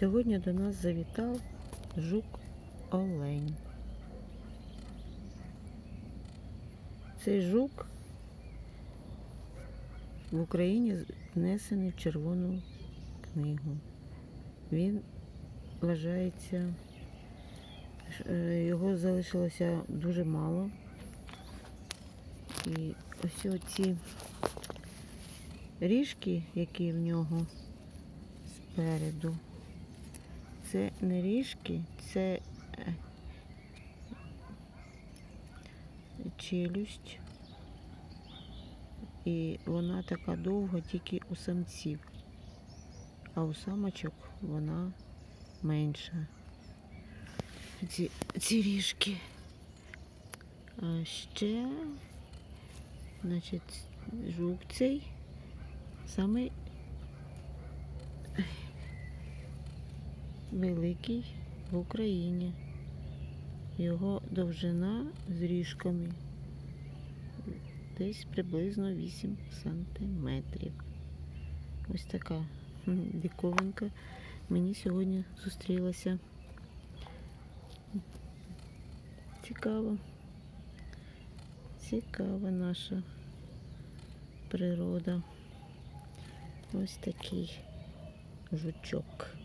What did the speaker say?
Сьогодні до нас завітав жук Олень. Цей жук в Україні внесений в Червону книгу. Він вважається, е, його залишилося дуже мало. І ось оці ріжки, які в нього спереду, це не ріжки, це е, челюсть. І вона така довга тільки у самців, а у самочок вона менша. Ці, ці ріжки. А ще, значить, жук цей самий великий в Україні. Його довжина з ріжками десь приблизно 8 сантиметрів. Ось така хм, диковинка мені сьогодні зустрілася. Цікаво. Цікава наша природа. Ось такий жучок.